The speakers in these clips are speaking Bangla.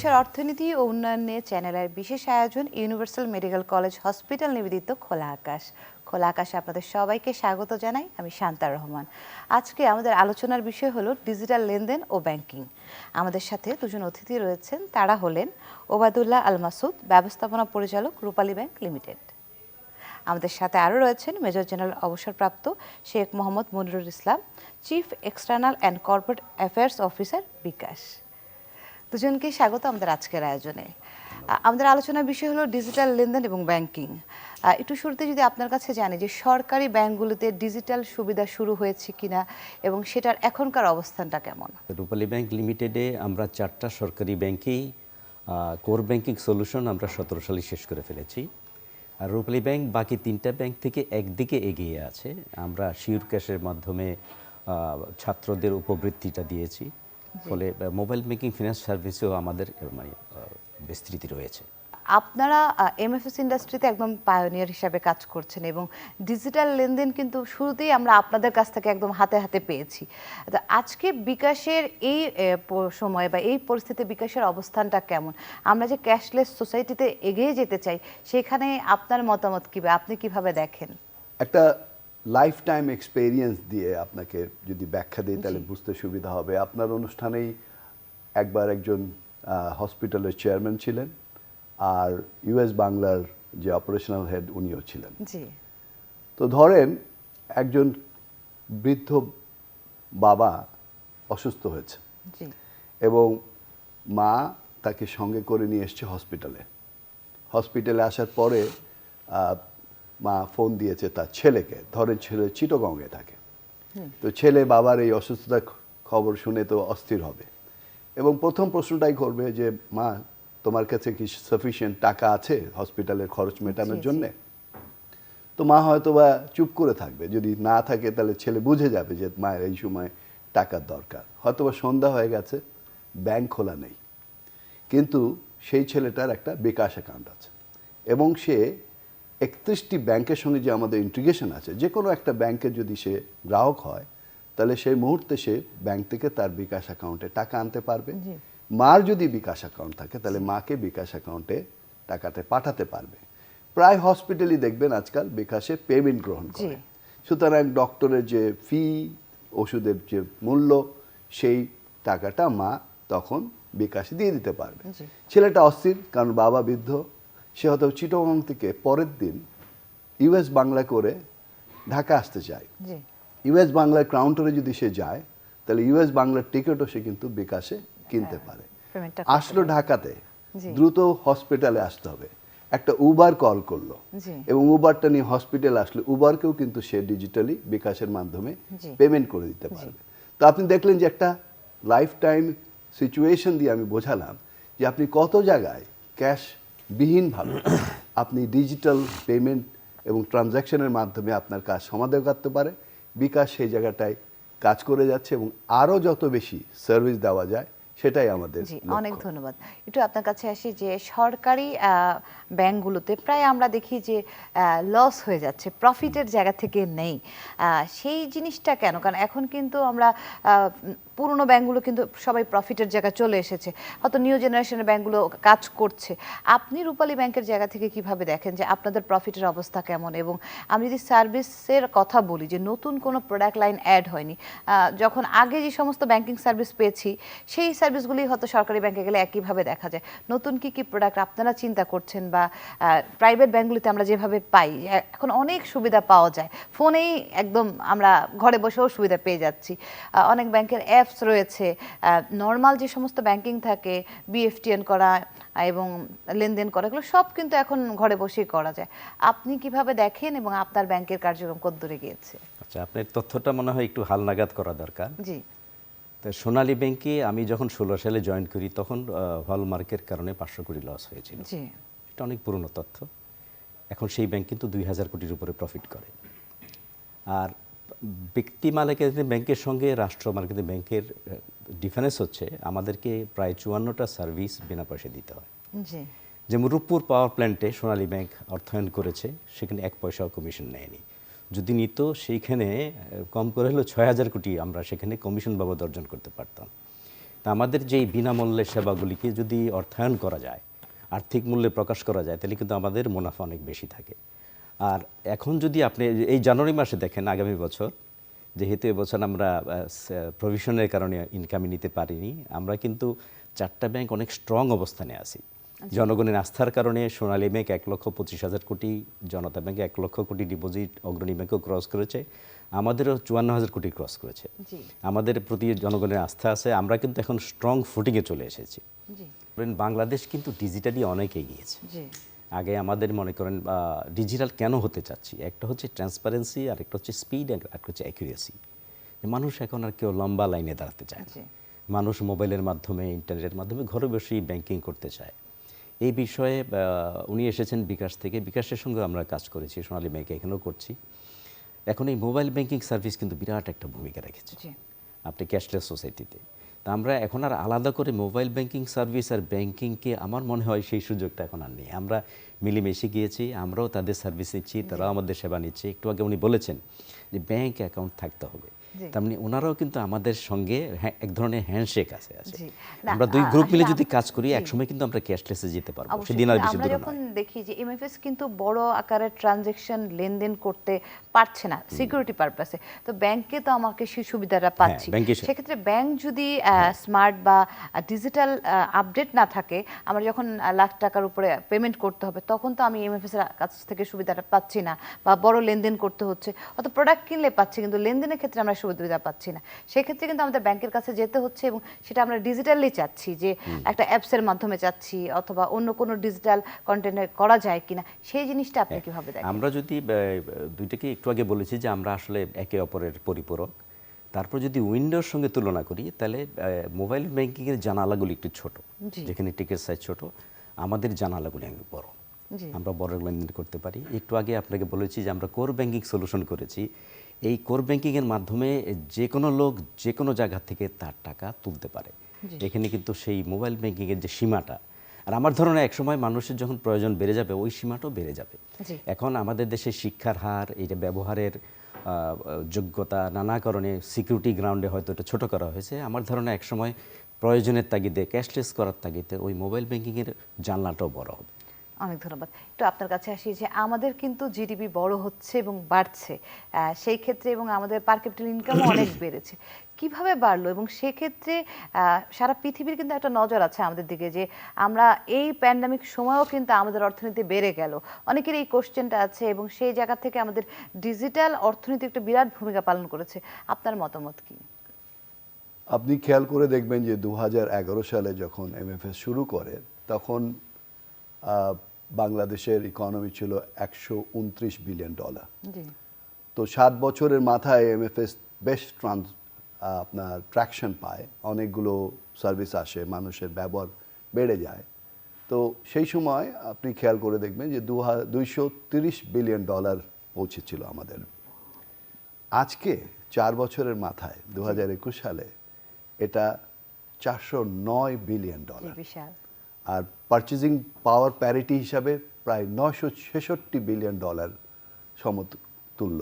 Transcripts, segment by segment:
দেশের অর্থনীতি ও উন্নয়ন নিয়ে চ্যানেলের বিশেষ আয়োজন ইউনিভার্সাল মেডিকেল কলেজ হসপিটাল নিবেদিত খোলা আকাশ। খোলা আকাশে আপনাদের সবাইকে স্বাগত জানাই, আমি শান্তার রহমান। আজকে আমাদের আলোচনার বিষয় হলো ডিজিটাল লেনদেন ও ব্যাংকিং। আমাদের সাথে দুজন অতিথি রয়েছেন, তারা হলেন ওবায়দুল্লাহ আল মাসুদ, ব্যবস্থাপনা পরিচালক রূপালী ব্যাংক লিমিটেড। আমাদের সাথে আরও রয়েছেন মেজর জেনারেল অবসরপ্রাপ্ত Sheikh Mohammad Monirul Islam, chief external and corporate affairs officer bKash. দুজনকে স্বাগত আমাদের আজকের আয়োজনে। আমাদের আলোচনার বিষয় হলো ডিজিটাল লেনদেন এবং ব্যাংকিং একটু শুরুতে যদি আপনার কাছে জানি যে সরকারি ব্যাংকগুলোতে ডিজিটাল সুবিধা শুরু হয়েছে কিনা এবং সেটার এখনকার অবস্থানটা কেমন? রূপালী ব্যাংক লিমিটেডে আমরা চারটা সরকারি ব্যাংকেই কোর ব্যাংকিং সলিউশন আমরা সতেরো সালে শেষ করে ফেলেছি। আর রূপালী ব্যাংক বাকি তিনটা ব্যাংক থেকে একদিকে এগিয়ে আছে। আমরা শিওর ক্যাশের মাধ্যমে ছাত্রদের উপবৃত্তিটা দিয়েছি। ফলে মোবাইল ব্যাংকিং ফিনান্স সার্ভিসেও আমাদের মানে বিস্তৃতি রয়েছে। আপনারা এমএফএস ইন্ডাস্ট্রিতে একদম পায়োনিয়ার হিসাবে কাজ করছেন এবং ডিজিটাল লেনদেন কিন্তু শুরুতেই আমরা আপনাদের কাছ থেকে একদম হাতে হাতে পেয়েছি। তো আজকে বিকাশের এই সময় বা এই পরিস্থিতিতে বিকাশের অবস্থানটা কেমন? আমরা যে ক্যাশলেস সোসাইটিতে এগিয়ে যেতে চাই সেখানে আপনার মতামত কী বা আপনি কীভাবে দেখেন? একটা লাইফ টাইম এক্সপেরিয়েন্স দিয়ে আপনাকে যদি ব্যাখ্যা দিই তাহলে বুঝতে সুবিধা হবে। আপনার অনুষ্ঠানেই একবার একজন হসপিটালের চেয়ারম্যান ছিলেন আর ইউএস বাংলার যে অপারেশনাল হেড উনিও ছিলেন। তো ধরেন একজন বৃদ্ধ বাবা অসুস্থ হয়েছে এবং মা তাকে সঙ্গে করে নিয়ে এসছে হসপিটালে হসপিটালে আসার পরে মা ফোন দিয়েছে তার ছেলেকে। ধরেন ছেলে চিটগঙ্গে থাকে। তো ছেলে বাবার এই অসুস্থতার খবর শুনে তো অস্থির হবে। এবং প্রথম প্রশ্নটাই করবে যে মা তোমার কাছে কি সাফিসিয়েন্ট টাকা আছে হসপিটালের খরচ মেটানোর। জন্যে? তো মা হয়তো বা চুপ করে থাকবে। যদি না থাকে তাহলে ছেলে বুঝে যাবে যে মায়ের এই সময় টাকার দরকার। হয়তো বা সন্ধ্যা হয়ে গেছে ব্যাংক খোলা নেই। কিন্তু সেই ছেলেটার একটা বিকাশ অ্যাকাউন্ট আছে। এবং সে একত্রিশটি ব্যাংকের সঙ্গে যে আমাদের ইন্টিগ্রেশন আছে যে কোনো একটা ব্যাংকে যদি সে গ্রাহক হয় তাহলে সেই মুহূর্তে সে ব্যাংক থেকে তার বিকাশ অ্যাকাউন্টে টাকা আনতে পারবে। মার যদি বিকাশ অ্যাকাউন্ট থাকে তাহলে মাকে বিকাশ অ্যাকাউন্টে টাকাতে পাঠাতে পারবে। প্রায় হসপিটালই দেখবেন আজকাল বিকাশে পেমেন্ট গ্রহণ করে। সুতরাং ডক্টরের যে ফি ওষুধের যে মূল্য সেই টাকাটা মা তখন বিকাশে দিয়ে দিতে পারবে। ছেলেটা অস্থির কারণ বাবা বৃদ্ধ সে হয়তো চিটগং থেকে পরের দিন ইউএস বাংলা করে ঢাকা আসতে চায়। ইউএস বাংলার কাউন্টারে যদি সে যায় তাহলে ইউএস বাংলার টিকিটও সে কিন্তু বিকাশে কিনতে পারে। আসলো ঢাকাতে দ্রুত হসপিটালে আসতে হবে। একটা উবার কল করল। এবং উবারটা নিয়ে হসপিটাল আসলে উবারকেও কিন্তু সে ডিজিটালি বিকাশের মাধ্যমে পেমেন্ট করে দিতে পারবে। তো আপনি দেখলেন যে একটা লাইফ টাইম সিচুয়েশন দিয়ে আমি বোঝালাম যে আপনি কত জায়গায় ক্যাশ বিহীনভাবে আপনি ডিজিটাল পেমেন্ট এবং ট্রানজ্যাকশনের মাধ্যমে আপনার কাজ সমাধান করতে পারে। বিকাশ সেই জায়গাটায় কাজ করে যাচ্ছে এবং আরও যত বেশি সার্ভিস দেওয়া যায় সেটাই আমাদের অনেক ধন্যবাদ। একটু আপনার কাছে আসি যে সরকারি ব্যাংকগুলোতে প্রায় আমরা দেখি যে লস হয়ে যাচ্ছে প্রফিটের জায়গা থেকে নেই। সেই জিনিসটা কেন? কারণ এখন কিন্তু আমরা পুরনো ব্যাংকগুলো কিন্তু সবাই প্রফিটের জায়গায় চলে এসেছে। হয়তো নিউ জেনারেশনের ব্যাংকগুলো কাজ করছে। আপনি রূপালী ব্যাংকের জায়গা থেকে কীভাবে দেখেন যে, আপনাদের প্রফিটের অবস্থা কেমন? এবং আমি যদি সার্ভিসের কথা বলি যে, নতুন কোনো প্রোডাক্ট লাইন অ্যাড হয়নি যখন আগে যে সমস্ত ব্যাংকিং সার্ভিস পেয়েছি, সেই সার্ভিসগুলি হয়তো সরকারি ব্যাংকে গেলে একইভাবে দেখা যায়। নতুন কি কি প্রোডাক্ট আপনারা চিন্তা করছেন বা প্রাইভেট ব্যাংকগুলিতে আমরা যেভাবে পাই এখন অনেক সুবিধা পাওয়া যায়। ফোনেই একদম আমরা ঘরে বসেও সুবিধা পেয়ে যাচ্ছি। অনেক ব্যাংকের অ্যাপস রয়েছে। নর্মাল যে সমস্ত ব্যাংকিং থাকে বিএফটিএন করা এবং লেনদেন করা এগুলো সব কিন্তু এখন ঘরে বসেই করা যায়। আপনি কীভাবে দেখেন এবং আপনার ব্যাংকের কার্যক্রম কদ্দূরে গিয়েছে? আচ্ছা আপনার তথ্যটা মনে হয় একটু হালনাগাদ করা দরকার। জি। তো সোনালী ব্যাংকে আমি যখন ষোলো সালে জয়েন করি তখন হলমার্কের কারণে পাঁচশো কোটি লস হয়েছিল। জি। এটা অনেক পুরনো তথ্য। এখন সেই ব্যাংক কিন্তু দুই হাজার কোটির উপরে প্রফিট করে। আর ব্যক্তি মালিকানাধীন ব্যাংকের সঙ্গে রাষ্ট্র মালিকানাধীন ব্যাংকের ডিফারেন্স হচ্ছে আমাদেরকে প্রায় চুয়ান্নটা সার্ভিস বিনা পয়সা দিতে হয়। যেমন রূপপুর পাওয়ার প্ল্যান্টে সোনালী ব্যাংক অর্থায়ন করেছে সেখানে এক পয়সাও কমিশন নেয়নি। যদি নিত সেইখানে কম করে হলেও ছয় হাজার কোটি আমরা সেখানে কমিশন বাবদ অর্জন করতে পারতাম। তা আমাদের যেই বিনামূল্যে সেবাগুলিকে যদি অর্থায়ন করা যায় আর্থিক মূল্যে প্রকাশ করা যায় তাহলে কিন্তু আমাদের মুনাফা অনেক বেশি থাকে। আর এখন যদি আপনি এই জানুয়ারি মাসে দেখেন আগামী বছর যেহেতু এবছর আমরা প্রভিশনের কারণে ইনকামে নিতে পারিনি আমরা কিন্তু চারটা ব্যাংক অনেক স্ট্রং অবস্থানে আছি। জনগণের আস্থার কারণে সোনালী ব্যাংক এক লক্ষ পঁচিশ হাজার কোটি জনতা ব্যাংক এক লক্ষ কোটি ডিপোজিট অগ্রণী ব্যাংকও ক্রস করেছে আমাদেরও চুয়ান্ন হাজার কোটি ক্রস করেছে। আমাদের প্রতি জনগণের আস্থা আছে আমরা কিন্তু এখন স্ট্রং ফুটিংয়ে চলে এসেছি। বাংলাদেশ কিন্তু ডিজিটালি অনেক এগিয়েছে। আগে আমাদের মনে করেন ডিজিটাল কেন হতে চাচ্ছি? একটা হচ্ছে ট্রান্সপারেন্সি আর একটা হচ্ছে স্পিড আর একটা হচ্ছে অ্যাকুরেসি মানুষ এখন আর কেউ লম্বা লাইনে দাঁড়াতে চায় না। মানুষ মোবাইলের মাধ্যমে ইন্টারনেটের মাধ্যমে ঘরে বসেই ব্যাংকিং করতে চায়। এই বিষয়ে উনি এসেছেন বিকাশ থেকে। বিকাশের সঙ্গে আমরা কাজ করেছি সোনালী ব্যাংকে এখানেও করছি। এখন এই মোবাইল ব্যাংকিং সার্ভিস কিন্তু বিরাট একটা ভূমিকা রেখেছে। আপনি ক্যাশলেস সোসাইটিতে তা আমরা এখন আর আলাদা করে মোবাইল ব্যাংকিং সার্ভিস আর ব্যাংকিংকে আমার মনে হয় সেই সুযোগটা এখন আর নেই। আমরা মিলেমিশে গিয়েছি আমরাও তাদের সার্ভিস নিচ্ছি তারাও আমাদের সেবা নিচ্ছে। একটু আগে উনি বলেছেন যে ব্যাংক অ্যাকাউন্ট থাকতে হবে। তার মানে ওনারাও কিন্তু আমাদের সঙ্গে হ্যাঁ, এক ধরনের হ্যান্ডশেক আছে আমরা দুই গ্রুপ মিলে যদি কাজ করি। একসময় কিন্তু আমরা ক্যাশলেসে যেতে পারব সেদিন আর বেশি আমরা যখন দেখি যে এমএফএস কিন্তু বড় আকারের ট্রানজেকশন লেনদেন করতে পারছে না সিকিউরিটি পারপাসে তো ব্যাংকে তো আমাকে সেই সুবিধাটা পাচ্ছি। ব্যাংকে সে- সেক্ষেত্রে ব্যাংক যদি স্মার্ট বা ডিজিটাল আপডেট না থাকে আমরা যখন লাখ টাকার উপরে পেমেন্ট করতে হবে তখন তো আমি এমএফএস এর কাছ থেকে সুবিধাটা পাচ্ছি না বা বড় লেনদেন করতে হচ্ছে। অত প্রোডাক্ট কিনলে পাচ্ছি কিন্তু লেনদেনের ক্ষেত্রে আমরা সুবিধা পাচ্ছি না। সেক্ষেত্রে কিন্তু আমাদের ব্যাংকের কাছে যেতে হচ্ছে এবং সেটা আমরা ডিজিটালি চাচ্ছি যে একটা অ্যাপসের মাধ্যমে চাচ্ছি অথবা অন্য কোনো ডিজিটাল কন্টেন্টে করা যায় কিনা সেই জিনিসটা আপনি কীভাবে দেখেন? আমরা যদি দুইটাকে একটু আগে বলেছি যে আমরা আসলে একে অপরের পরিপূরক। তারপর যদি উইন্ডোর সঙ্গে তুলনা করি তাহলে মোবাইল ব্যাংকিংয়ের জানালাগুলি একটু ছোট। যেখানে টিকেট সাইজ ছোট আমাদের জানালাগুলি অনেক বড়। আমরা বড় লেনদেন করতে পারি। একটু আগে আপনাকে বলেছি যে আমরা কোর ব্যাংকিং সলিউশন করেছি। এই কোর ব্যাংকিংয়ের মাধ্যমে যে কোনো লোক যে কোনো জায়গা থেকে তার টাকা তুলতে পারে। এখানে কিন্তু সেই মোবাইল ব্যাংকিংয়ের যে সীমাটা আর আমার ধারণা একসময় মানুষের যখন প্রয়োজন বেড়ে যাবে ওই সীমাটাও বেড়ে যাবে। এখন আমাদের দেশে শিক্ষার হার এটা ব্যবহারের যোগ্যতা নানা কারণে সিকিউরিটি গ্রাউন্ডে হয়তো এটা ছোট করা হয়েছে। আমার ধারণা একসময় প্রয়োজনের তাগিদে ক্যাশলেস করার তাগিদে ওই মোবাইল ব্যাংকিংয়ের জানলাটাও বড় হবে। অনেক ধন্যবাদ। একটু আপনার কাছে আসি যে আমাদের কিন্তু জিডিপি বড় হচ্ছে এবং বাড়ছে সেই ক্ষেত্রে এবং আমাদের পার ক্যাপিটাল ইনকামও অনেক বেড়েছে। কীভাবে বাড়লো এবং সেক্ষেত্রে সারা পৃথিবীর কিন্তু একটা নজর আছে আমাদের দিকে যে আমরা এই প্যান্ডামিক সময়ও কিন্তু আমাদের অর্থনীতি বেড়ে গেল। অনেকের এই কোশ্চেনটা আছে এবং সেই জায়গা থেকে আমাদের ডিজিটাল অর্থনীতি একটা বিরাট ভূমিকা পালন করেছে। আপনার মতামত কি? আপনি খেয়াল করে দেখবেন যে দু হাজার এগারো সালে যখন এমএফএস শুরু করে তখন বাংলাদেশের ইকোনমি ছিল একশো উনত্রিশ বিলিয়ন ডলার তো সাত বছরের মাথায় এমএফএস বেশ ট্রান্স আপনার ট্র্যাকশন পায়। অনেকগুলো সার্ভিস আসে মানুষের ব্যবহার বেড়ে যায়। তো সেই সময় আপনি খেয়াল করে দেখবেন যে দু দুইশো তিরিশ বিলিয়ন ডলার পৌঁছেছিল আমাদের। আজকে চার বছরের মাথায় দু হাজার একুশ সালে এটা চারশো নয় বিলিয়ন ডলার বিশাল। আর পারচেজিং পাওয়ার প্যারিটি হিসাবে প্রায় নশো ছেষট্টি বিলিয়ন ডলার সমতুল্য।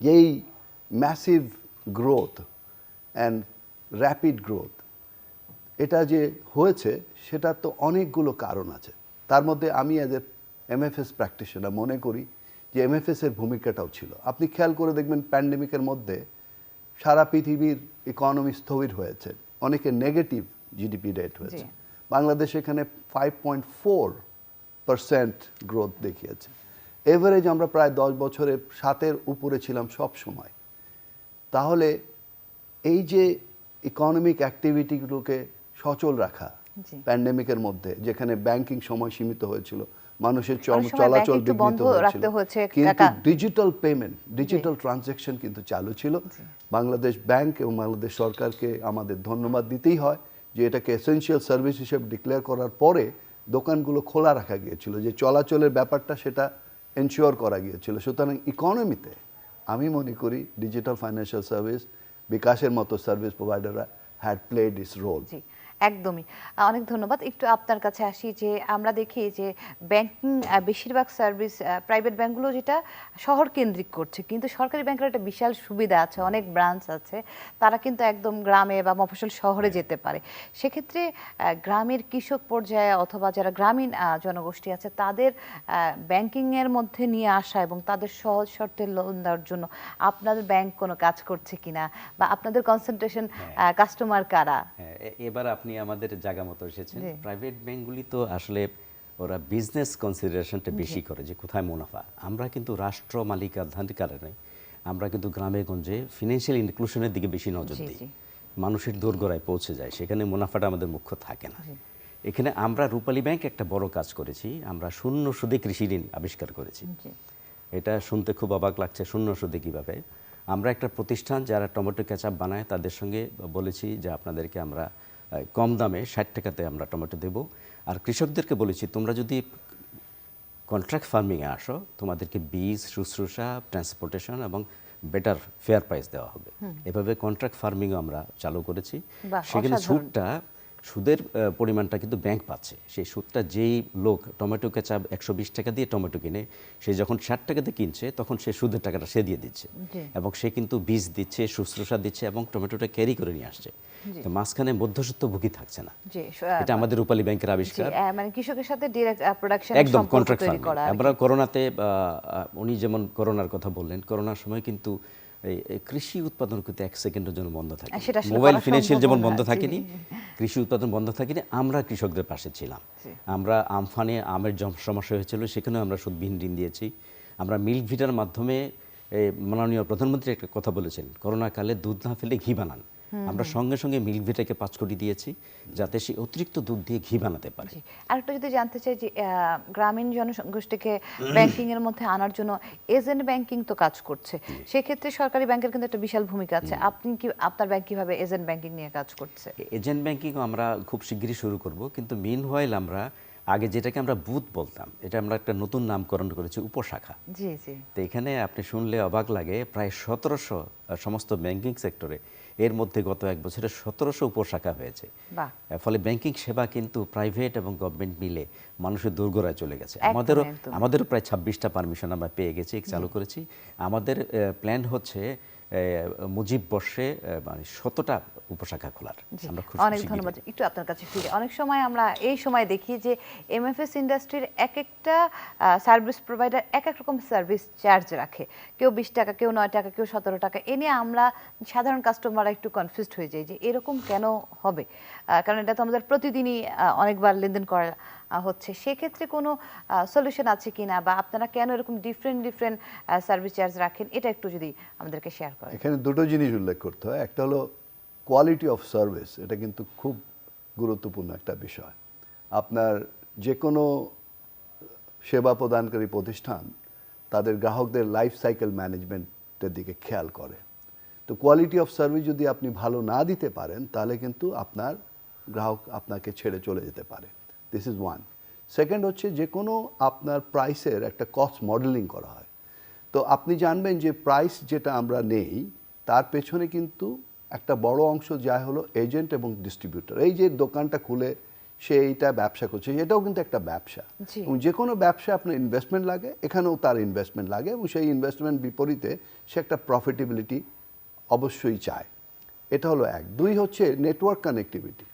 এই massive growth and rapid growth এটা যে হয়েছে সেটা তো অনেকগুলো কারণ আছে। তার মধ্যে আমি অ্যাজ এ এমএফএস প্র্যাকটিশনার মনে করি যে এমএফএস এর ভূমিকাটাও ছিল। আপনি খেয়াল করে দেখবেন প্যান্ডেমিকের মধ্যে সারা পৃথিবীর ইকোনমি স্থবির হয়েছে। অনেকে নেগেটিভ জিডিপি রেট হয়েছে। বাংলাদেশ এখানে five point four percent growth দেখিয়েছে। এভারেজ আমরা প্রায় দশ বছরে সাতের উপরে ছিলাম সব সময়। তাহলে এই যে ইকোনমিক অ্যাক্টিভিটিগুলোকে সচল রাখা। প্যান্ডেমিকের মধ্যে যেখানে ব্যাংকিং সময় সীমিত হয়েছিল মানুষের চলাচল বিঘ্নিত হয়েছিল কিন্তু। ডিজিটাল পেমেন্ট ডিজিটাল ট্রানজ্যাকশন কিন্তু চালু ছিল। বাংলাদেশ ব্যাংক এবং বাংলাদেশ সরকারকে আমাদের ধন্যবাদ দিতেই হয়। যে এটাকে এসেন্সিয়াল সার্ভিস হিসেবে ডিক্লেয়ার করার পরে দোকানগুলো খোলা রাখা গিয়েছিল, যে চলাচলের ব্যাপারটা সেটা এনশিওর করা গিয়েছিল। সুতরাং ইকোনমিতে আমি মনে করি ডিজিটাল ফাইন্যান্সিয়াল সার্ভিস বিকাশের মতো সার্ভিস প্রোভাইডাররা হ্যাড প্লেড ইস রোল একদমই। অনেক ধন্যবাদ। একটু আপনার কাছে আসি যে আমরা দেখি যে ব্যাংকিং বেশিরভাগ সার্ভিস প্রাইভেট ব্যাংকগুলো যেটা শহর কেন্দ্রিক করছে কিন্তু সরকারি ব্যাংকের একটা বিশাল সুবিধা আছে অনেক ব্রাঞ্চ আছে তারা কিন্তু একদম গ্রামে বা মফসল শহরে যেতে পারে। সেক্ষেত্রে গ্রামের কৃষক পর্যায়ে অথবা যারা গ্রামীণ জনগোষ্ঠী আছে তাদের ব্যাংকিংয়ের মধ্যে নিয়ে আসা এবং তাদের সহজ শর্তে লোন দেওয়ার জন্য আপনাদের ব্যাংক কোনো কাজ করছে কিনা বা আপনাদের কনসেন্ট্রেশন কাস্টমার কারা? হ্যাঁ, এবার আপনি আমাদের জায়গা মতো এসেছেন। প্রাইভেট ব্যাংকগুলি তো আসলে ওরা বিজনেস কনসিডারেশনটা বেশি করে যে কোথায় মুনাফা। আমরা কিন্তু রাষ্ট্র মালিকাধাধিকারে নয় আমরা কিন্তু গ্রামে গঞ্জে ফিনান্সিয়াল ইনক্লুশনের দিকে বেশি নজর দিই। মানুষের দোরগোড়ায় পৌঁছে যায় সেখানে মুনাফাটা আমাদের মুখ্য থাকে না। এখানে আমরা রূপালী ব্যাংক একটা বড় কাজ করেছি আমরা শূন্য সুদে কৃষি ঋণ আবিষ্কার করেছি। এটা শুনতে খুব অবাক লাগছে শূন্য সুদে কীভাবে। আমরা একটা প্রতিষ্ঠান যারা টমেটো কেচাপ বানায় তাদের সঙ্গে বলেছি যে আপনাদেরকে আমরা কম দামে ষাট টাকাতে আমরা টমেটো দেব। আর কৃষকদেরকে বলেছি তোমরা যদি কন্ট্রাক্ট ফার্মিংয়ে আসো তোমাদেরকে বীজ শুশ্রূষা ট্রান্সপোর্টেশন এবং বেটার ফেয়ার প্রাইস দেওয়া হবে। এভাবে কন্ট্রাক্ট ফার্মিংও আমরা চালু করেছি। সেখানে অসাধারণ। সুদের পরিমাণটা কিন্তু ব্যাংক পাচ্ছে। সেই সুদটা যেই লোক টমেটো কেচাপ একশো বিশ টাকা দিয়ে টমেটো কিনে সে যখন ষাট টাকাতে কিনছে তখন সে সুদের টাকাটা সে দিয়ে দিচ্ছে। এবং সে কিন্তু বীজ দিচ্ছে শুশ্রূষা দিচ্ছে এবং টমেটোটা ক্যারি করে নিয়ে আসছে। তো মাঝখানে মধ্যসত্ত্ব ভুগি থাকছে না। এটা আমাদের রূপালী ব্যাংকের আবিষ্কার। মানে কৃষকের সাথে প্রোডাকশন একদম কন্ট্রাক্ট। আমরা করোনাতে উনি যেমন করোনার কথা বললেন করোনার সময় কিন্তু কৃষি উৎপাদন কিন্তু এক সেকেন্ডের জন্য বন্ধ থাকে। আসলে মোবাইল ফিনান্সিয়াল যেমন বন্ধ থাকেনি কৃষি উৎপাদন বন্ধ থাকেনি আমরা কৃষকদের পাশে ছিলাম। আমরা আমফানে আমের জম- সমস্যা হয়েছিল সেখানেও আমরা সুদবিহীন ঋণ দিয়েছি। আমরা মিল্ক ভিটার মাধ্যমে মাননীয় প্রধানমন্ত্রী একটা কথা বলেছেন করোনাকালে দুধ না ফেলে ঘি বানান। আমরা সঙ্গে সঙ্গে মিল্ক ভিটাকে পাঁচ কোটি দিয়েছি যাতে সে অতিরিক্ত দুধ দিয়ে ঘি বানাতে পারে। আরেকটা যদি জানতে চাই যে গ্রামীণ জনগোষ্ঠীকে ব্যাংকিং এর মধ্যে আনার জন্য এজেন্ট ব্যাংকিং তো কাজ করছে। সেক্ষেত্রে সরকারি ব্যাংকের কিন্তু একটা বিশাল ভূমিকা আছে। আপনি কি আপনার ব্যাংক কীভাবে এজেন্ট ব্যাংকিং নিয়ে কাজ করছে? এজেন্ট ব্যাংকিং আমরা খুব শিগগিরই শুরু করব। কিন্তু মিন হোয়াইল আমরা আগে যেটাকে আমরা বুথ বলতাম এটা আমরা একটা নতুন নামকরণ করেছি উপশাখা। জি জি। তো এখানে আপনি শুনলে অবাক লাগে প্রায় সতেরোশো সমস্ত ব্যাংকিং সেক্টরে এর মধ্যে গত এক বছরে সতেরোশো উপশাখা হয়েছে। ফলে ব্যাংকিং সেবা কিন্তু প্রাইভেট এবং গভর্নমেন্ট মিলে মানুষের দোরগোড়ায় চলে গেছে। আমাদেরও আমাদেরও প্রায় ছাব্বিশটা পারমিশন আমরা পেয়ে গেছি চালু করেছি। আমাদের প্ল্যান হচ্ছে মুজিব বর্ষে মানে শতটা উপশাখা খোলার। অনেক ধন্যবাদ। একটু আপনার কাছে ফিরে। অনেক সময় আমরা এই সময় দেখি যে এমএফএস ইন্ডাস্ট্রির এক একটা সার্ভিস প্রোভাইডার এক এক রকম সার্ভিস চার্জ রাখে। কেউ বিশ টাকা কেউ নয় টাকা কেউ সতেরো টাকা। এ নিয়ে আমরা সাধারণ কাস্টমাররা একটু কনফিউজড হয়ে যাই যে এরকম কেন হবে? কারণ এটা তো আমাদের প্রতিদিনই অনেকবার লেনদেন করা হচ্ছে, সেক্ষেত্রে কোনো সলিউশন আছে কিনা বা আপনারা কেন এরকম ডিফারেন্ট ডিফারেন্ট সার্ভিস চার্জ রাখেন? এটা একটু যদি আমাদেরকে শেয়ার করেন। এখানে দুটো জিনিস উল্লেখ করতে হয়। একটা হলো কোয়ালিটি অফ সার্ভিস এটা কিন্তু খুব গুরুত্বপূর্ণ একটা বিষয়। আপনার যে কোনো সেবা প্রদানকারী প্রতিষ্ঠান তাদের গ্রাহকদের লাইফ সাইকেল ম্যানেজমেন্টের দিকে খেয়াল করে। তো কোয়ালিটি অফ সার্ভিস যদি আপনি ভালো না দিতে পারেন, তাহলে কিন্তু আপনার গ্রাহক আপনাকে ছেড়ে চলে যেতে পারে। দিস ইজ ওয়ান সেকেন্ড হচ্ছে যে কোনো আপনার প্রাইসের একটা কস্ট মডেলিং করা হয়। তো আপনি জানবেন যে প্রাইস যেটা আমরা নেই তার পেছনে কিন্তু একটা বড় অংশ যা হলো এজেন্ট এবং ডিস্ট্রিবিউটর এই যে দোকানটা খুলে সে এইটা ব্যবসা করছে এটাও কিন্তু একটা ব্যবসা। এবং যে কোনো ব্যবসা আপনার ইনভেস্টমেন্ট লাগে এখানেও তার ইনভেস্টমেন্ট লাগে এবং সেই ইনভেস্টমেন্ট বিপরীতে সে একটা প্রফিটেবিলিটি অবশ্যই চায়। এটা হলো এক। দুই হচ্ছে নেটওয়ার্ক কানেক্টিভিটি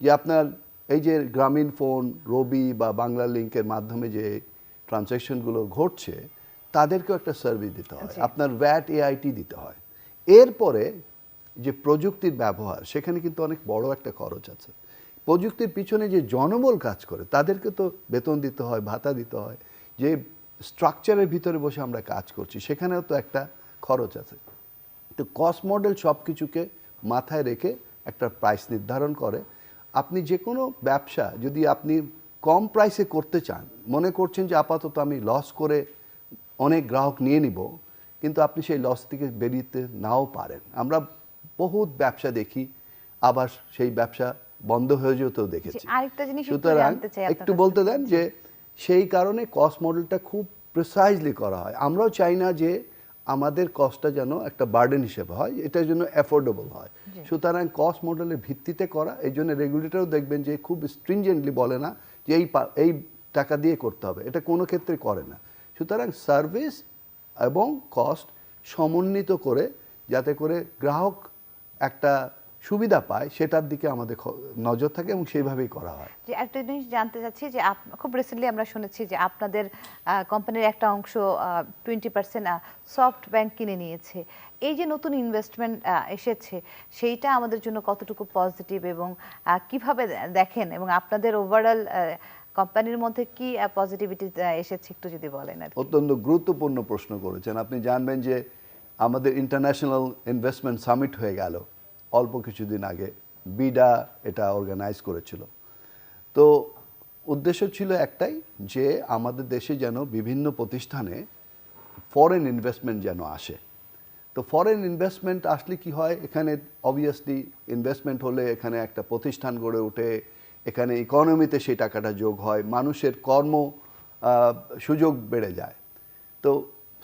যে আপনার এই যে গ্রামীণ ফোন রবি বা বাংলা লিঙ্কের মাধ্যমে যে ট্রানজ্যাকশনগুলো ঘটছে তাদেরকেও একটা সার্ভিস দিতে হয়। আপনার ভ্যাট এআইটি দিতে হয়। এরপরে যে প্রযুক্তির ব্যবহার সেখানে কিন্তু অনেক বড় একটা খরচ আছে। প্রযুক্তির পিছনে যে জনবল কাজ করে তাদেরকে তো বেতন দিতে হয় ভাতা দিতে হয়। যে স্ট্রাকচারের ভিতরে বসে আমরা কাজ করছি সেখানেও তো একটা খরচ আছে। তো কস্ট মডেল সব কিছুকে মাথায় রেখে একটা প্রাইস নির্ধারণ করে। আপনি যে কোনো ব্যবসা যদি আপনি কম প্রাইসে করতে চান মনে করছেন যে আপাতত আমি লস করে অনেক গ্রাহক নিয়ে নিব কিন্তু আপনি সেই লস থেকে বেরিয়ে নাও পারেন। আমরা বহুত ব্যবসা দেখি আবার সেই ব্যবসা বন্ধ হয়ে যেতেও দেখেছি। আরেকটা জিনিস একটু সুতরাং একটু বলতে দেন যে সেই কারণে কস্ট মডেলটা খুব প্রিসাইজলি করা হয়। আমরাও চাই না যে আমাদের কস্টটা যেন একটা বার্ডেন হিসেবে হয় এটার জন্য অ্যাফোর্ডেবল হয়। সুতরাং কস্ট মডেলের ভিত্তিতে করা এই জন্য রেগুলেটরও দেখবেন যে খুব স্ট্রিনজেন্টলি বলে না যে এই এই টাকা দিয়ে করতে হবে এটা কোনো ক্ষেত্রে করে না। সুতরাং সার্ভিস এবং কস্ট সমন্বিত করে যাতে করে গ্রাহক একটা সুবিধা পায় সেটার দিকে আমাদের নজর থাকে এবং সেইভাবেই করা হয়। যে একটা জিনিস জানতে চাচ্ছি যে খুব রিসেন্টলি আমরা শুনেছি যে আপনাদের কোম্পানির একটা অংশ টোয়েন্টি পার্সেন্ট সফট ব্যাংক কিনে নিয়েছে। এই যে নতুন ইনভেস্টমেন্ট এসেছে সেইটা আমাদের জন্য কতটুকু পজিটিভ এবং কীভাবে দেখেন এবং আপনাদের ওভারঅল কোম্পানির মধ্যে কি পজিটিভিটি এসেছে একটু যদি বলেন আর অত্যন্ত গুরুত্বপূর্ণ প্রশ্ন করেছেন। আপনি জানবেন যে আমাদের ইন্টারন্যাশনাল ইনভেস্টমেন্ট সামিট হয়ে গেল। অল্প কিছুদিন আগে বিডা এটা অর্গানাইজ করেছিল। তো উদ্দেশ্য ছিল একটাই যে আমাদের দেশে যেন বিভিন্ন প্রতিষ্ঠানে ফরেন ইনভেস্টমেন্ট যেন আসে। তো ফরেন ইনভেস্টমেন্ট আসলে কি হয়? এখানে অবভিয়াসলি ইনভেস্টমেন্ট হলে এখানে একটা প্রতিষ্ঠান গড়ে ওঠে, এখানে ইকোনমিতে সেই টাকাটা যোগ হয়, মানুষের কর্ম সুযোগ বেড়ে যায়। তো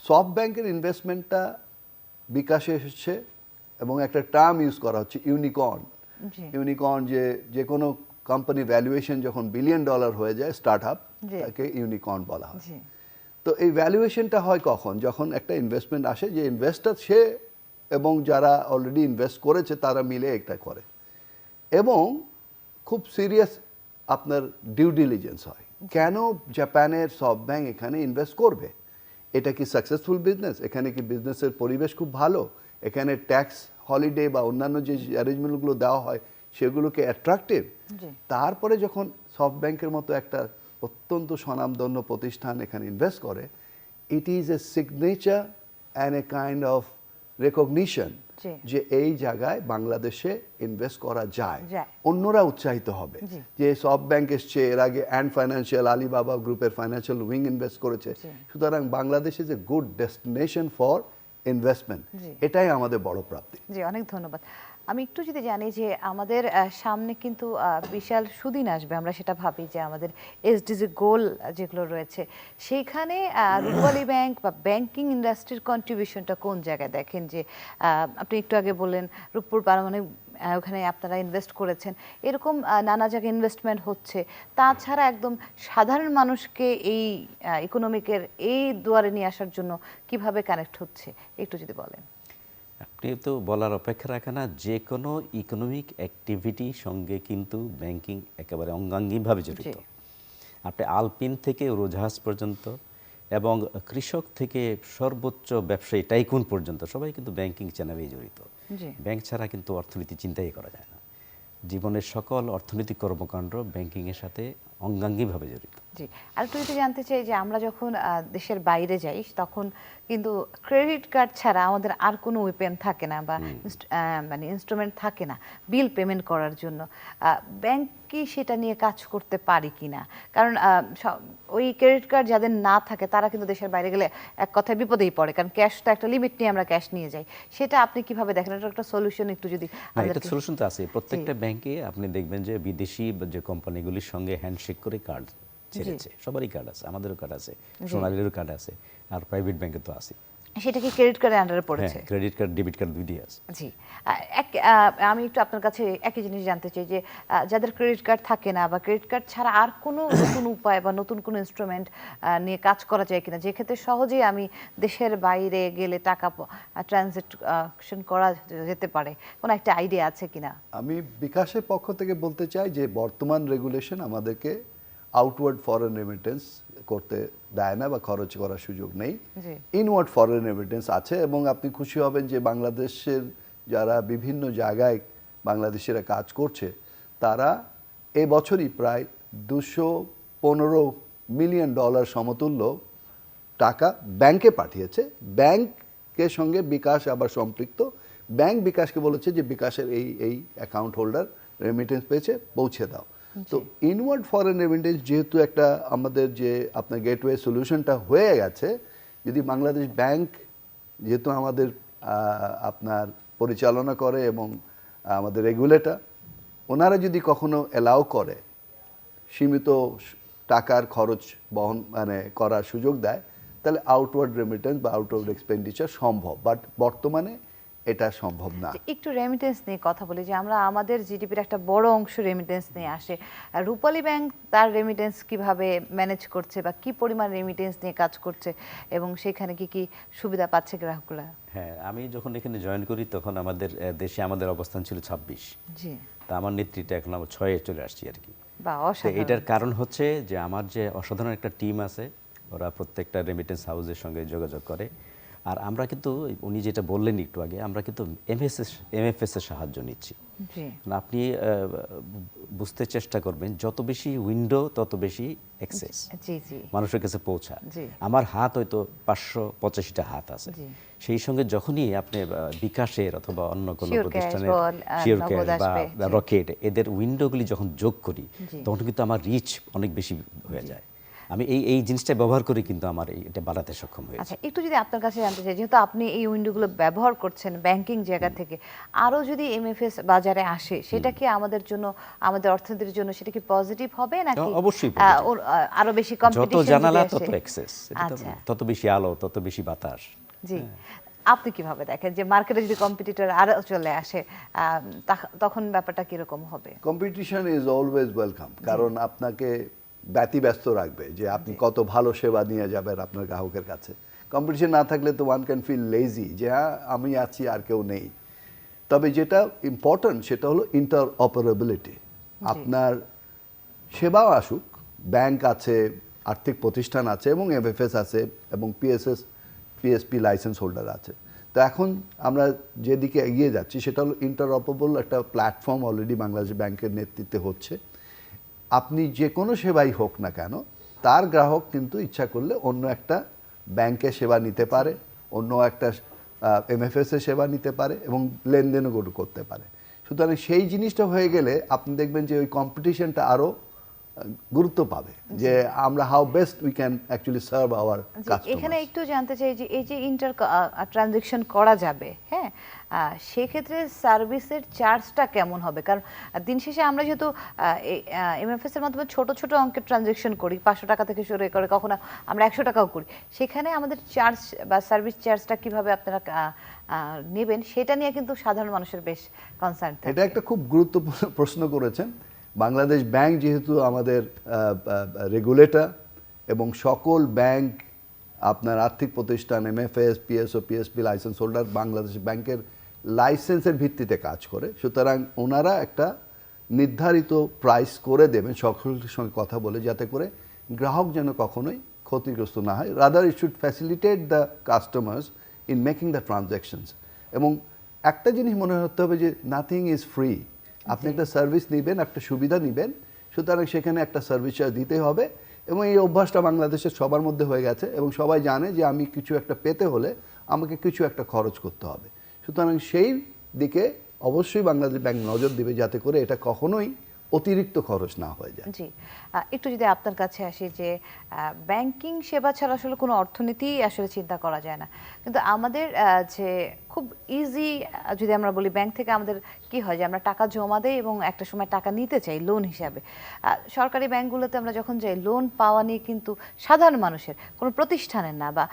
সফট ব্যাংকের ইনভেস্টমেন্টটা বিকাশে এসেছে এবং একটা টার্ম ইউজ করা হচ্ছে ইউনিকর্ন ইউনিকর্ন যে যে কোনো কোম্পানি ভ্যালুয়েশন যখন বিলিয়ন ডলার হয়ে যায় স্টার্ট আপ তাকে ইউনিকর্ন বলা হয়। তো এই ভ্যালুয়েশনটা হয় কখন? যখন একটা ইনভেস্টমেন্ট আসে যে ইনভেস্টার সে এবং যারা অলরেডি ইনভেস্ট করেছে তারা মিলে একটা করে। এবং খুব সিরিয়াস আপনার ডিউ ডিলিজেন্স হয়। কেন জাপানের সব ব্যাংক এখানে ইনভেস্ট করবে? এটা কি সাকসেসফুল বিজনেস এখানে কি বিজনেসের পরিবেশ খুব ভালো? এখানে ট্যাক্স হলিডে বা অন্যান্য যে অ্যারেঞ্জমেন্টগুলো দেওয়া হয় সেগুলোকে অ্যাট্রাকটিভ তারপরে যখন সফট ব্যাংকের মতো একটা অত্যন্ত স্বনামধন্য প্রতিষ্ঠান এখানে ইনভেস্ট করে it is a signature and a kind of recognition যে এই জায়গায় বাংলাদেশে ইনভেস্ট করা যায়। যায়। অন্যরা উৎসাহিত হবে যে সব ব্যাংক এসছে এর আগে অ্যান্ড ফাইন্যান্সিয়াল আলিবাবা গ্রুপের ফাইন্যান্সিয়াল উইং ইনভেস্ট করেছে। সুতরাং Bangladesh is a good destination for investment এটাই আমাদের বড় প্রাপ্তি। জি অনেক ধন্যবাদ। আমি একটু যদি জানি যে আমাদের সামনে কিন্তু বিশাল সুদিন আসবে আমরা সেটা ভাবি যে আমাদের এসডিজি গোল যেগুলো রয়েছে সেইখানে রূপালি ব্যাংক বা ব্যাংকিং ইন্ডাস্ট্রির কন্ট্রিবিউশনটা কোন জায়গায় দেখেন যে আপনি একটু আগে বললেন রূপপুর পারমাণবিক ওখানে আপনারা ইনভেস্ট করেছেন। এরকম নানা জায়গায় ইনভেস্টমেন্ট হচ্ছে। তাছাড়া একদম সাধারণ মানুষকে এই ইকোনমিকের এই দুয়ারে নিয়ে আসার জন্য কীভাবে কানেক্ট হচ্ছে একটু যদি বলেন। আপনি তো বলার অপেক্ষা রাখে না যে কোনো ইকোনমিক অ্যাক্টিভিটি সঙ্গে কিন্তু ব্যাংকিং একেবারে অঙ্গাঙ্গিভাবে জড়িত। আপনি আলপিন থেকে উড়োজাহাজ পর্যন্ত এবং কৃষক থেকে সর্বোচ্চ ব্যবসায়ী টাইকুন পর্যন্ত সবাই কিন্তু ব্যাংকিং চ্যানেলেই জড়িত। ব্যাংক ছাড়া কিন্তু অর্থনীতি চিন্তাই করা যায় না। জীবনের সকল অর্থনৈতিক কর্মকাণ্ড ব্যাংকিংয়ের সাথে অঙ্গাঙ্গিভাবে জড়িত। জি আর একটু যদি জানতে চাই যে আমরা যখন দেশের বাইরে যাই তখন কিন্তু ক্রেডিট কার্ড ছাড়া আমাদের আর কোনো ওয়েপেন থাকে না বা মানে ইনস্ট্রুমেন্ট থাকে না বিল পেমেন্ট করার জন্য। ব্যাংক কি সেটা নিয়ে কাজ করতে পারি কিনা কারণ আহ, সব- ওই ক্রেডিট কার্ড যাদের না থাকে তারা কিন্তু দেশের বাইরে গেলে এক কথায় বিপদেই পড়ে। কারণ ক্যাশ তো একটা লিমিট নিয়ে আমরা ক্যাশ নিয়ে যাই। সেটা আপনি কীভাবে দেখেন? এটা একটা সলিউশন একটু যদি না এটা সলিউশন তো আছে প্রত্যেকটা ব্যাংকে আপনি দেখবেন যে বিদেশি যে কোম্পানিগুলির সঙ্গে হ্যান্ডশেক করে কার্ড ছেড়েছে। সবারই কার্ড আছে আমাদেরও কার্ড আছে সোনালিরও কার্ড আছে আর প্রাইভেট ব্যাংকে তো আছে সেটা কি ক্রেডিট কার্ডের আন্ডারে হ্যাঁ পড়েছে? ক্রেডিট কার্ড ডেবিট কার্ড দুইটাই আছে। জি। এক আমি একটু আপনার কাছে একই জিনিস জানতে চাই যে যাদের ক্রেডিট কার্ড থাকে না বা ক্রেডিট কার্ড ছাড়া আর কোনো নতুন উপায় বা নতুন কোনো ইনস্ট্রুমেন্ট নিয়ে কাজ করা যায় কিনা? যে ক্ষেত্রে সহজেই আমি দেশের বাইরে গেলে টাকা ট্রানজেকশন করা যেতে পারে। কোনো একটা আইডিয়া আছে কিনা? আমি বিকাশের পক্ষ থেকে বলতে চাই যে বর্তমান রেগুলেশন আমাদেরকে আউটওয়ার্ড ফরেন রেমিটেন্স করতে দেয় না বা খরচ করার সুযোগ নেই। ইনওয়ার্ড ফরেন রেমিটেন্স আছে এবং আপনি খুশি হবেন যে বাংলাদেশের যারা বিভিন্ন জায়গায় বাংলাদেশিরা কাজ করছে তারা এবছরই প্রায় দুশো পনেরো মিলিয়ন ডলার সমতুল্য টাকা ব্যাংকে পাঠিয়েছে। ব্যাংকের সঙ্গে বিকাশ আবার সম্পৃক্ত। ব্যাংক বিকাশকে বলেছে যে বিকাশের এই এই অ্যাকাউন্ট হোল্ডার রেমিটেন্স পেয়েছে পৌঁছে দাও। তো ইনওয়ার্ড ফরেন রেমিটেন্স যেহেতু একটা আমাদের যে আপনার গেটওয়ে সলিউশনটা হয়ে গেছে, যদি বাংলাদেশ ব্যাংক যেহেতু আমাদের আপনার পরিচালনা করে এবং আমাদের রেগুলেটর ওনারা যদি কখনো অ্যালাউ করে, সীমিত টাকার খরচ বহন মানে করার সুযোগ দেয়, তাহলে আউটওয়ার্ড রেমিটেন্স বা আউটওয়ার্ড এক্সপেন্ডিচার সম্ভব। বাট বর্তমানে এটা সম্ভব না। একটু রেমিটেন্স নিয়ে কথা বলি যে আমরা আমাদের জিডিপির একটা বড় অংশ রেমিটেন্স নিয়ে আসে। রূপালী ব্যাংক তার রেমিটেন্স কীভাবে ম্যানেজ করছে বা কি পরিমাণ রেমিটেন্স নিয়ে কাজ করছে এবং সেখানে কি কি সুবিধা পাচ্ছে গ্রাহকরা? হ্যাঁ আমি যখন এখানে জয়েন করি তখন আমাদের দেশে আমাদের অবস্থান ছিল ছাব্বিশ। জি। তা আমার নেতৃত্বে এখন আমরা ছয়ে চলে আসছি আর কি। এটার কারণ হচ্ছে যে আমার যে অসাধারণ একটা টিম আছে ওরা প্রত্যেকটা রেমিটেন্স হাউসের সঙ্গে যোগাযোগ করে। আর আমরা কিন্তু উনি যেটা বললেন একটু আগে আমরা কিন্তু এমএসএস এমএফএস এর সাহায্য নিচ্ছি। আপনি বুঝতে চেষ্টা করবেন যত বেশি উইন্ডো তত বেশি অ্যাক্সেস মানুষের কাছে পৌঁছা আমার হাত হয়তো পাঁচশো পঁচাশিটা হাত আছে। সেই সঙ্গে যখনই আপনি বিকাশের অথবা অন্য কোনো প্রতিষ্ঠানের বা রকেট এদের উইন্ডোগুলি যখন যোগ করি তখন কিন্তু আমার রিচ অনেক বেশি হয়ে যায়। আমি এই এই জিনিসটা ব্যবহার করে কিন্তু আমার এটা বাড়াতে সক্ষম হয়েছে। আচ্ছা একটু যদি আপনার কাছে জানতে চাই যেহেতু আপনি এই উইন্ডোগুলো ব্যবহার করছেন ব্যাংকিং জায়গা থেকে আরও যদি এমএফএস বাজারে আসে সেটা কি আমাদের জন্য আমাদের অর্থনীতির জন্য সেটা কি পজিটিভ হবে নাকি অবশ্যই আরও বেশি যত জানালা তত অ্যাক্সেস আচ্ছা। তত বেশি আলো তত বেশি বাতাস। জি। আপনি কীভাবে দেখেন যে মার্কেটে যদি কম্পিটিটর আরও চলে আসে তখন ব্যাপারটা কীরকম হবে? কম্পিটিশন ইজ অলওয়েজ ওয়েলকাম কারণ আপনাকে ব্যতিব্যস্ত রাখবে যে আপনি কত ভালো সেবা নিয়ে যাবেন আপনার গ্রাহকের কাছে। কম্পিটিশন না থাকলে তো ওয়ান ক্যান ফিল লেজি যে হ্যাঁ আমি আছি আর কেউ নেই। তবে যেটা ইম্পর্ট্যান্ট সেটা হলো ইন্টার অপারেবিলিটি আপনার সেবাও আসুক ব্যাংক আছে আর্থিক প্রতিষ্ঠান আছে এবং এফএফএস আছে এবং পিএসএস পিএসপি লাইসেন্স হোল্ডার আছে। তো এখন আমরা যেদিকে এগিয়ে যাচ্ছি সেটা হলো ইন্টারঅপারেবল একটা প্ল্যাটফর্ম অলরেডি বাংলাদেশ ব্যাংকের নেতৃত্বে হচ্ছে। আপনি যে কোনো সেবাই হোক না কেন, তার গ্রাহক কিন্তু ইচ্ছা করলে অন্য একটা ব্যাংকে সেবা নিতে পারে, অন্য একটা এমএফএসে সেবা নিতে পারে এবং লেনদেনও করতে পারে। সুতরাং সেই জিনিসটা হয়ে গেলে আপনি দেখবেন যে ওই কম্পিটিশনটা আরও গুরুত্ব পাবে যে আমরা how best we can actually serve our এখানে একটু জানতে চাই যে এই যে ইন্টার ট্রানজেকশন করা যাবে হ্যাঁ সেক্ষেত্রে সার্ভিসের চার্জটা কেমন হবে? কারণ দিন শেষে আমরা যেহেতু এমএফএস এর মাধ্যমে ছোট ছোট অঙ্কের ট্রানজেকশন করি পাঁচশো টাকা থেকে শুরু করে কখনো আমরা একশো টাকাও করি সেখানে আমাদের চার্জ বা সার্ভিস চার্জটা কীভাবে আপনারা নেবেন সেটা নিয়ে কিন্তু সাধারণ মানুষের বেশ কনসার্ন এটা একটা খুব গুরুত্বপূর্ণ প্রশ্ন করেছেন। বাংলাদেশ ব্যাংক যেহেতু আমাদের রেগুলেটর এবং সকল ব্যাংক, আপনার আর্থিক প্রতিষ্ঠান MFS PSO PSP license holder Bangladesh ব্যাংকের লাইসেন্সের ভিত্তিতে কাজ করে। সুতরাং ওনারা একটা নির্ধারিত প্রাইস করে দেবেন, সকলের সঙ্গে কথা বলে, যাতে করে গ্রাহক যেন কখনোই ক্ষতিগ্রস্ত না হয়। Rather it should facilitate the customers in making the transactions এবং একটা জিনিস মনে হতে হবে যে নাথিং ইজ ফ্রি আপনি একটা সার্ভিস নেবেন, একটা সুবিধা নেবেন, সুতরাং সেখানে একটা সার্ভিস চার্জ দিতে হবে এবং এই অভ্যাসটা বাংলাদেশের সবার মধ্যে হয়ে গেছে এবং সবাই জানে যে আমি কিছু একটা পেতে হলে আমাকে কিছু একটা খরচ করতে হবে। সুতরাং সেই দিকে অবশ্যই বাংলাদেশ ব্যাংক নজর দিবে যাতে করে এটা কখনোই অতিরিক্ত খরচ না হয়ে যায়। একটু যদি আপনার কাছে আসি যে ব্যাংকিং সেবা ছাড়া আসলে কোনো অর্থনীতি আসলে চিন্তা করা যায় না। কিন্তু আমাদের যে খুব ইজি যদি আমরা বলি ব্যাংক থেকে আমাদের কি হয় যে, আমরা টাকা জমা দেই এবং একটা সময় টাকা নিতে চাই লোন হিসাবে। সরকারি ব্যাংকগুলোতে আমরা যখন যাই লোন পাওয়া নিয়ে কিন্তু সাধারণ মানুষের কোনো প্রতিষ্ঠানের না বা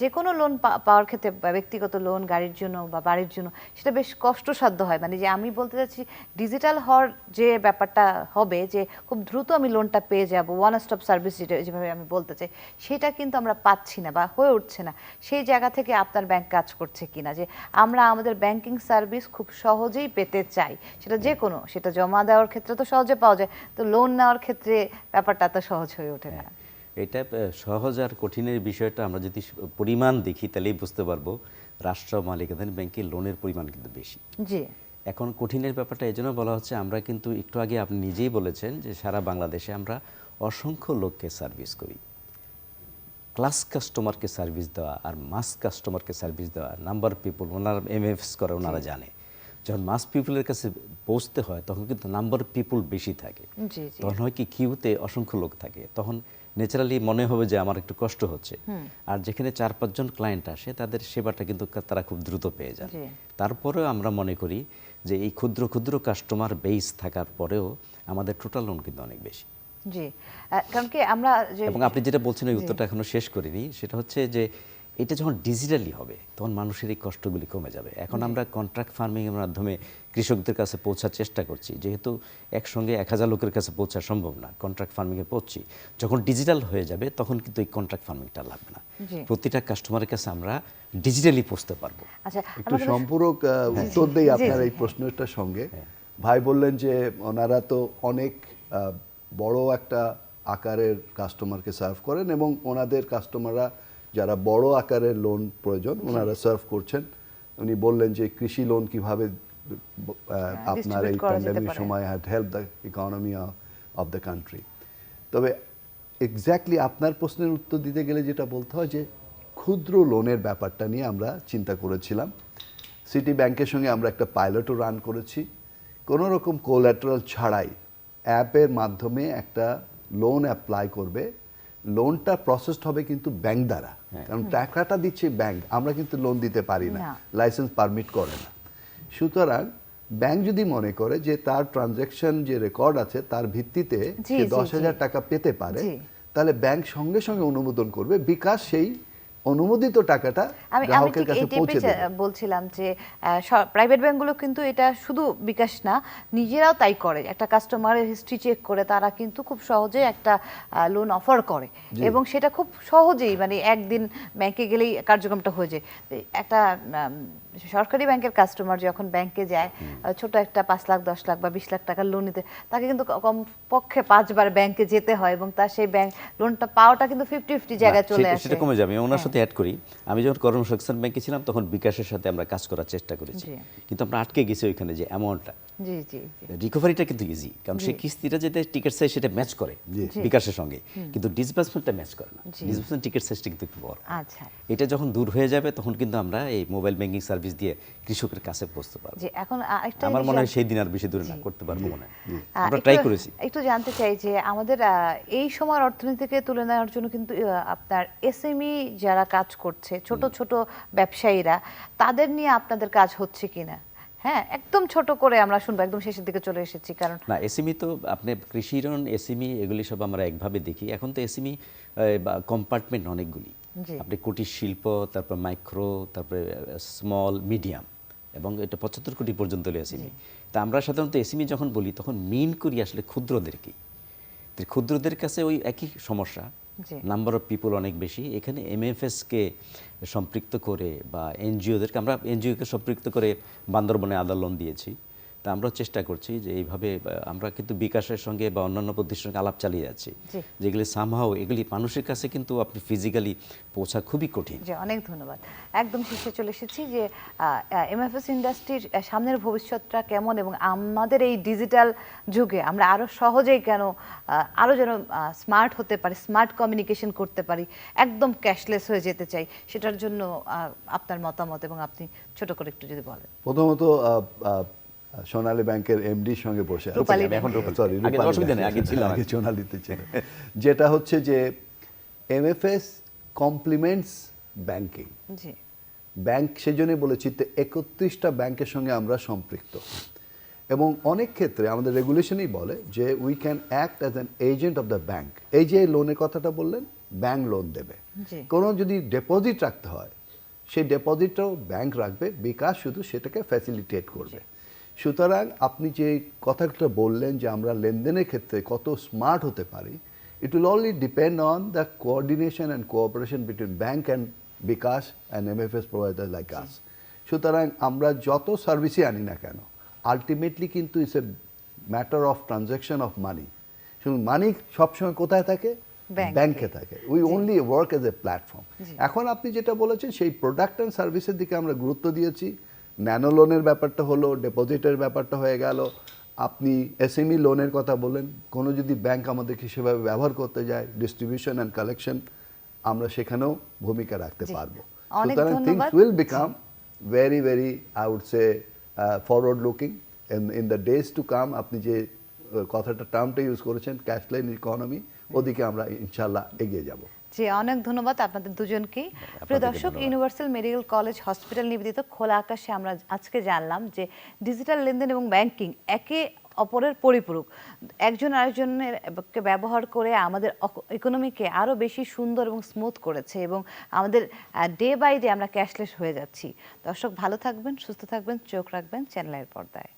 যে কোনো লোন পাওয়ার ক্ষেত্রে ব্যক্তিগত লোন গাড়ির জন্য বা বাড়ির জন্য সেটা বেশ কষ্টসাধ্য হয়। মানে যে আমি বলতে চাচ্ছি ডিজিটাল হওয়ার যে ব্যাপারটা হবে যে, খুব দ্রুত আমি লোনটা পেয়ে যাব ওয়ান স্টপ সার্ভিস যেটা যেভাবে আমি বলতে চাই সেটা কিন্তু আমরা পাচ্ছি না বা হয়ে উঠছে না। সেই জায়গা থেকে আপনার ব্যাংক কাজ করছে কিনা যে আমরা আমাদের ব্যাংকিং সার্ভিস খুব সহজেই পেতে চাই। সেটা যে কোনো সেটা জমা দেওয়ার ক্ষেত্রে তো সহজে পাওয়া যায় তো লোন নেওয়ার ক্ষেত্রে ব্যাপারটা তো সহজ হয়ে ওঠে না। এটা সহজ আর কঠিনের বিষয়টা আমরা যদি পরিমাণ দেখি তাহলেই বুঝতে পারব রাষ্ট্র মালিকাধীন ব্যাংকে লোনের পরিমাণ কিন্তু বেশি। জি। এখন কঠিনের ব্যাপারটা এই জন্য বলা হচ্ছে আমরা কিন্তু একটু আগে আপনি নিজেই বলেছেন যে সারা বাংলাদেশে আমরা অসংখ্য লোককে সার্ভিস করি। ক্লাস কাস্টমারকে সার্ভিস দেওয়া আর মাস কাস্টমারকে সার্ভিস দেওয়া নাম্বার পিপুল ওনারা এমএফএস করে ওনারা জানে। যখন মাস পিপুলের কাছে পৌঁছতে হয় তখন কিন্তু নাম্বার পিপুল বেশি থাকে। তখন হয় কি কিউতে অসংখ্য লোক থাকে। তখন ন্যাচারালি মনে হবে যে আমার একটু কষ্ট হচ্ছে। আর যেখানে চার পাঁচজন ক্লায়েন্ট আসে তাদের সেবাটা কিন্তু তারা খুব দ্রুত পেয়ে যায় তারপরেও আমরা মনে করি যে এই ক্ষুদ্র ক্ষুদ্র কাস্টমার বেস থাকার পরেও আমাদের টোটাল লোন কিন্তু অনেক বেশি। জি। কারণ কি আমরা যে এবং আপনি যেটা বলছেন ওই উত্তরটা এখনও শেষ করিনি সেটা হচ্ছে যে এটা যখন ডিজিটালি হবে তখন মানুষের এই কষ্টগুলি কমে যাবে। এখন আমরা কন্ট্রাক্ট ফার্মিং এর মাধ্যমে কৃষকদের কাছে পৌঁছার চেষ্টা করছি। যেহেতু একসঙ্গে এক হাজার লোকের কাছে পৌঁছা সম্ভব না কন্ট্রাক্ট ফার্মিংয়ে পৌঁছছি যখন ডিজিটাল হয়ে যাবে তখন কিন্তু এই কন্ট্রাক্ট ফার্মিংটা লাগবে না। প্রতিটা কাস্টমারের কাছে আমরা ডিজিটালি পৌঁছতে পারব। আচ্ছা একটু সম্পূরক উত্তর দেই আপনার এই প্রশ্নটার সঙ্গে। ভাই বললেন যে ওনারা তো অনেক আহ, বড় একটা আকারের কাস্টমারকে সার্ভ করেন এবং ওনাদের কাস্টমাররা যারা বড় আকারের লোন প্রয়োজন ওনারা সার্ভ করছেন। উনি বললেন যে কৃষি লোন কীভাবে আপনার এই প্যান্ডেমিক। সময় had help the economy of the country তবে এক্স্যাক্টলি আপনার প্রশ্নের উত্তর দিতে গেলে যেটা বলতে হয় যে ক্ষুদ্র লোনের ব্যাপারটা নিয়ে আমরা চিন্তা করেছিলাম। সিটি ব্যাংকের সঙ্গে আমরা একটা পাইলটও রান করেছি। কোনো রকম কোল্যাটারাল ছাড়াই অ্যাপের মাধ্যমে একটা লোন অ্যাপ্লাই করবে। লোনটা প্রসেসড হবে কিন্তু ব্যাংক দ্বারা। কারণ টাকাটা দিচ্ছে ব্যাংক আমরা কিন্তু লোন দিতে পারি না। লাইসেন্স পারমিট করে না। সুতরাং ব্যাংক যদি মনে করে যে তার ট্রানজ্যাকশন যে রেকর্ড আছে তার ভিত্তিতে সে দশ হাজার টাকা পেতে পারে তাহলে ব্যাংক সঙ্গে সঙ্গে অনুমোদন করবে বিকাশ সেই অনুমোদিত টাকাটা গ্রাহকের কাছে পৌঁছে দেবে। বলছিলাম যে প্রাইভেট ব্যাংকগুলো কিন্তু এটা শুধু বিকাশ না নিজেরাও তাই করে। একটা কাস্টমারের হিস্ট্রি চেক করে তারা কিন্তু খুব সহজে একটা লোন অফার করে। এবং সেটা খুব সহজেই মানে একদিন ব্যাংকে গেলেই কার্যক্রমটা হয়ে যায়। একটা সরকারি ব্যাংকের কাস্টমার যখন ব্যাংকে যায় ছোট একটা পাঁচ লাখ দশ লাখ বা বিশ লাখ টাকার লোন নিতে তাকে কিন্তু ক- কমপক্ষে পাঁচবার ব্যাংকে যেতে হয় এবং তার সেই ব্যাংক লোনটা পাওয়াটা কিন্তু ফিফটি ফিফটি জায়গায় চলে আসে। সেটা কমে যাবে। ওনার হ্যাঁ। সাথে অ্যাড করি। আমি যখন কর্মসংস্থান ব্যাংকে ছিলাম তখন বিকাশের সাথে আমরা কাজ করার চেষ্টা করেছি। কিন্তু আমরা আটকে গেছি ওইখানে যে অ্যামাউন্টটা জি জি জি। রিকভারিটা কিন্তু ইজি কারণ সে কিস্তিটা যেটা টিকিট সাইজ সেটা ম্যাচ করে বিকাশের সঙ্গে। কিন্তু ডিসবার্সমেন্টটা ম্যাচ করে না। ডিসবার্সমেন্ট টিকিট সাইজটা কিন্তু একটু বড়। আচ্ছা। এটা যখন দূর হয়ে যাবে তখন কিন্তু আমরা এই মোবাইল ব্যাংকিং সার্ভিস দিয়ে কৃষকের কাছে পৌঁছতে পারব। যে এখন আরেকটা আমার মনে হয় সেই দিন আর বেশি দূরে না করতে পারব মনে হয়। আমরা ট্রাই করেছি। একটু জানতে চাই যে আমাদের এই সময়ের অর্থনীতিকে তুলে নেওয়ার জন্য কিন্তু আপনার এসএমই যারা কাজ করছে ছোট ছোট ব্যবসায়ীরা তাদের নিয়ে আপনাদের কাজ হচ্ছে কিনা? হ্যাঁ একদম ছোট করে আমরা শুনব একদম শেষের দিকে চলে এসেছি কারণ না এসএমই তো আপনি কৃষি ঋণ এসএমই এগুলি সব আমরা একভাবে দেখি। এখন তো এসএমই কম্পার্টমেন্ট অনেকগুলি। জি। আপনি কুটির শিল্প তারপর মাইক্রো তারপরে স্মল মিডিয়াম এবং এটা পঁচাত্তর কোটি পর্যন্ত হলো এসএমই তা আমরা সাধারণত এসএমই যখন বলি তখন মিন করি আসলে ক্ষুদ্রদেরকেই ক্ষুদ্রদের কাছে ওই একই সমস্যা। নাম্বার অফ পিপল অনেক বেশি। এখানে এমএফএসকে সম্পৃক্ত করে বা এনজিওদেরকে আমরা এনজিওকে সম্পৃক্ত করে বান্দরবনে আদার লোন দিয়েছি। তা আমরা চেষ্টা করছি যে এইভাবে আমরা কিন্তু বিকাশের সঙ্গে বা অন্যান্য প্রতিষ্ঠানের সঙ্গে আলাপ চালিয়ে যাচ্ছি। যেগুলি সামহাও এগুলি মানুষের কাছে কিন্তু আপনি ফিজিক্যালি পৌঁছা খুবই কঠিন। যে অনেক ধন্যবাদ। একদম শেষে চলে এসেছি যে এমএফএস ইন্ডাস্ট্রির সামনের ভবিষ্যৎটা কেমন এবং আমাদের এই ডিজিটাল যুগে আমরা আরও সহজেই কেন আহ, আরও যেন স্মার্ট হতে পারি স্মার্ট কমিউনিকেশন করতে পারি একদম ক্যাশলেস হয়ে যেতে চাই সেটার জন্য আপনার মতামত এবং আপনি ছোট করে একটু যদি বলেন। প্রথমত সোনালী ব্যাংকের এমডির সঙ্গে বসে এখন। আগে সোনালীতে ছিল। যেটা হচ্ছে যে এমএফএস কমপ্লিমেন্টস ব্যাংকিং ব্যাংক সেজন্যই বলেছি তো একত্রিশটা ব্যাংকের সঙ্গে আমরা সম্পৃক্ত। এবং অনেক ক্ষেত্রে আমাদের রেগুলেশনই বলে যে we can act as an agent of the bank এই যে লোনের কথাটা বললেন ব্যাংক লোন দেবে। কোনো যদি ডিপোজিট রাখতে হয় সেই ডিপোজিটটাও ব্যাংক রাখবে বিকাশ শুধু সেটাকে ফ্যাসিলিটেট করবে। সুতরাং আপনি যে কথাটা বললেন যে আমরা লেনদেনের ক্ষেত্রে কত স্মার্ট হতে পারি it will only depend on the coordination and cooperation between bank and bKash and MFS provider like us সুতরাং আমরা যত সার্ভিসই আনি না কেন আলটিমেটলি কিন্তু it's a matter of transaction of money শুধু মানি সবসময় কোথায় থাকে? ব্যাংকে। থাকে। We only work as a platform এখন আপনি যেটা বলেছেন সেই প্রোডাক্ট অ্যান্ড সার্ভিসের দিকে আমরা গুরুত্ব দিয়েছি। ন্যানো লোনের ব্যাপারটা হলো ডিপোজিটের ব্যাপারটা হয়ে গেল। আপনি এসএমই লোনের কথা বলেন কোনো যদি ব্যাংক আমাদেরকে সেভাবে ব্যবহার করতে যায় ডিস্ট্রিবিউশন অ্যান্ড কালেকশন আমরা সেখানেও ভূমিকা রাখতে পারব। সুতরাং। Things will become very very I would say forward looking in the days to come আপনি যে আহ, কথাটা টার্মটা ইউজ করেছেন ক্যাশলাইন ইকোনমি ওদিকে আমরা ইনশাল্লাহ এগিয়ে যাব। জি অনেক ধন্যবাদ আপনাদের দুজনকেই প্রিয় দর্শক ইউনিভার্সাল মেডিকেল কলেজ হসপিটাল নিবেদিত খোলা আকাশে আমরা আজকে জানলাম যে ডিজিটাল লেনদেন এবং ব্যাংকিং একে অপরের পরিপূরক। একজন আরেকজনের কে ব্যবহার করে আমাদের ইকোনমিকে আরও বেশি সুন্দর এবং স্মুথ করেছে এবং আমাদের ডে বাই ডে আমরা ক্যাশলেস হয়ে যাচ্ছি। দর্শক ভালো থাকবেন সুস্থ থাকবেন চোখ রাখবেন চ্যানেলের পর্দায়।